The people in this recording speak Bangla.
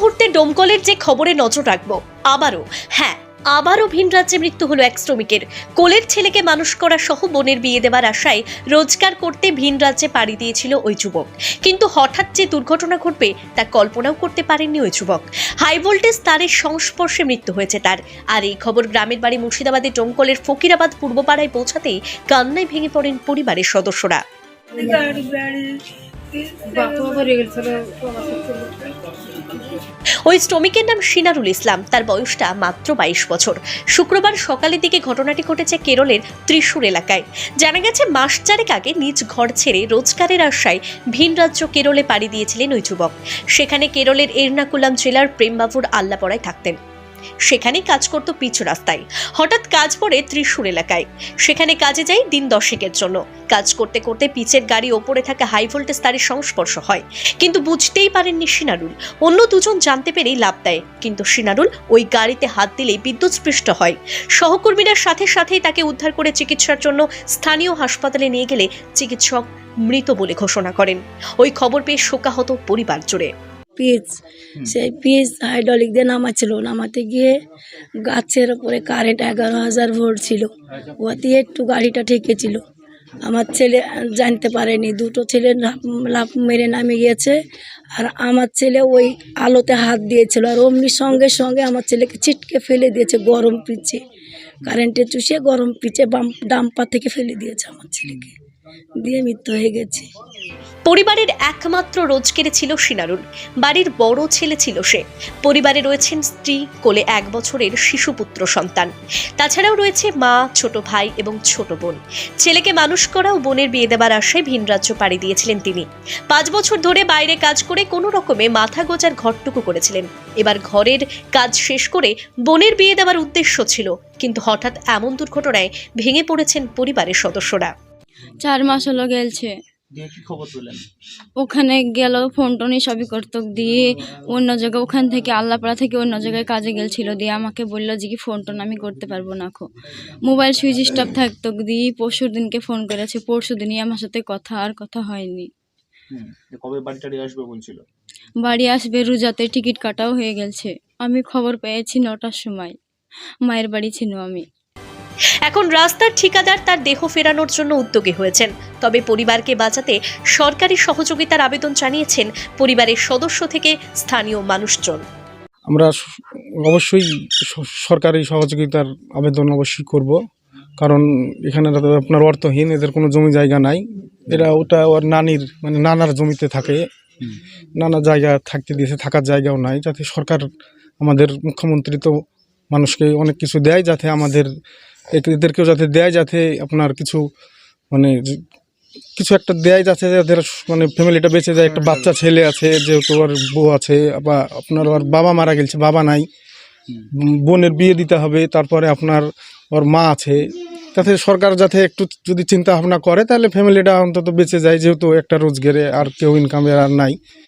মুহূর্তে ডোমকলের যে খবরে নজর রাখব। আবারও হ্যাঁ আবারও ভিন রাজ্যে মৃত্যু হলো এক শ্রমিকের। কোলের ছেলেকে মানুষ করা সহ বোনের বিয়ে দেবার আশায় রোজগার করতে ভিন রাজ্যে পাড়ি দিয়েছিল ওই যুবক। কিন্তু হঠাৎ যে দুর্ঘটনা ঘটবে, তা কল্পনাও করতে পারেননি ওই যুবক। হাই ভোল্টেজ তারের সংস্পর্শে মৃত্যু হয়েছে তার। আর এই খবর গ্রামের বাড়ি মুর্শিদাবাদের ডোমকলের ফকিরাবাদ পূর্বপাড়ায় পৌঁছাতেই কান্নায় ভেঙে পড়েন পরিবারের সদস্যরা। ওই শ্রমিকের নাম সিনারুল ইসলাম। তার বয়সটা মাত্র বাইশ বছর। শুক্রবার সকালের দিকে ঘটনাটি ঘটেছে কেরলের ত্রিশূর এলাকায়। জানা গেছে, মাস চারেক আগে নিজ ঘর ছেড়ে রোজগারের আশায় ভিন রাজ্য কেরলে পাড়ি দিয়েছিলেন ওই যুবক। সেখানে কেরলের এর্নাকুলাম জেলার প্রেমবাবুর আল্লাপড়ায় থাকতেন। সেখানে কাজ করত পিছু রাস্তায়। হঠাৎ কাজ পড়ে ত্রিশূর এলাকায়। সেখানে কাজে যাই দিন দশেকের জন্য। কাজ করতে করতে পিচের গাড়ি ওপরে থাকা হাই ভোল্টেজ তারের সংস্পর্শ হয়। কিন্তু বুঝতেই পারেননি সিনারুল অন্য দুজন জানতে পেরেই লাভ দেয়। কিন্তু সিনারুল ওই গাড়িতে হাত দিলেই বিদ্যুৎস্পৃষ্ট হয়। সহকর্মীরা সাথে সাথেই তাকে উদ্ধার করে চিকিৎসার জন্য স্থানীয় হাসপাতালে নিয়ে গেলে চিকিৎসক মৃত বলে ঘোষণা করেন। ওই খবর পেয়ে শোকাহত পরিবার জুড়ে। পিচ সেই পিচ হাইড্রোলিক দিয়ে নামাচ্ছিল। নামাতে গিয়ে গাছের উপরে কারেন্ট এগারো হাজার ভোল্ট ছিল। ও দিয়ে একটু গাড়িটা ঠেকেছিল। আমার ছেলে জানতে পারেনি। দুটো ছেলে লাফ- লাফ মেরে নামে গিয়েছে। আর আমার ছেলে ওই আলোতে হাত দিয়েছিল। আর অমনি সঙ্গে সঙ্গে আমার ছেলেকে ছিটকে ফেলে দিয়েছে গরম পিচে। কারেন্টে চুষে গরম পিচে বাম ডাম্পার থেকে ফেলে দিয়েছে আমার ছেলেকে। দিয়ে মৃত্যু হয়ে গেছে। পরিবারের একমাত্র রোজকেরে ছিল সিনারুল বাড়ির বড় ছেলে ছিল সে। পরিবারে রয়েছেন স্ত্রী, কোলে এক বছরের শিশুপুত্র সন্তান। তাছাড়াও রয়েছে মা, ছোট ভাই এবং ছোট বোন। ছেলেকে মানুষ করা ও বোনের বিয়ে দেবার আশায় ভিন রাজ্য পাড়ি দিয়েছিলেন তিনি। পাঁচ বছর ধরে বাইরে কাজ করে কোনো রকমে মাথা গোজার ঘরটুকু করেছিলেন। এবার ঘরের কাজ শেষ করে বোনের বিয়ে দেওয়ার উদ্দেশ্য ছিল। কিন্তু হঠাৎ এমন দুর্ঘটনায় ভেঙে পড়েছেন পরিবারের সদস্যরা। চার মাস হলো গেলছে। দিয়ে কি খবর পেলেন? ওখানে গেল ফোন টোন সবই করতো দিয়ে অন্য জায়গায় ওখান থেকে আল্লাপাড়া থেকে অন্য জায়গায় কাজে গেছিল দিয়ে আমাকে বলল যে কি ফোন টোন আমি করতে পারব না খো। মোবাইল সুইচ স্টপ থাকতো দিয়ে পরশু দিনকে ফোন করেছে পরশু দিনই আমার সাথে কথা আর কথা হয়নি। কবে বাড়ি টাড়ি আসবে বলছিল? বাড়ি আসবে রোজাতে টিকিট কাটাও হয়ে গেছে আমি খবর পেয়েছি নটার সময়। মায়ের বাড়ি ছিল আমি। এখন রাস্তার ঠিকাদার তার দেহ ফেরানোর জন্য উদ্যোগী হয়েছেন। তবে পরিবারকে বাঁচাতে সরকারি সহযোগিতার আবেদন জানিয়েছেন পরিবারের সদস্য থেকে স্থানীয় মানুষজন। আমরা অবশ্যই সরকারি সহযোগিতার আবেদন অবশ্যই করব। কারণ এখানে আপনার অর্থহীন এদের কোনো জমি জায়গা নাই। এরা ওটা ওর নানির মানে নানার জমিতে থাকে। নানা জায়গা থাকতে দিয়েছে থাকার জায়গাও নাই। যাতে সরকার আমাদের মুখ্যমন্ত্রী তো মানুষকে অনেক কিছু দেয় যাতে আমাদের এদেরকেও যাতে দেয় যাতে আপনার কিছু মানে কিছু একটা দেয় যাতে যাদের মানে ফ্যামিলিটা বেঁচে যায়, একটা বাচ্চা ছেলে আছে, যেহেতু ওর বউ আছে, বা আপনার ওর বাবা মারা গেছে, বাবা নাই, বোনের বিয়ে দিতে হবে, তারপরে আপনার ওর মা আছে, তাতে সরকার যাতে একটু যদি চিন্তা ভাবনা করে, তাহলে ফ্যামিলিটা অন্তত বেঁচে যায়, যেহেতু একটা রোজগারে আর কেউ ইনকামে আর নাই।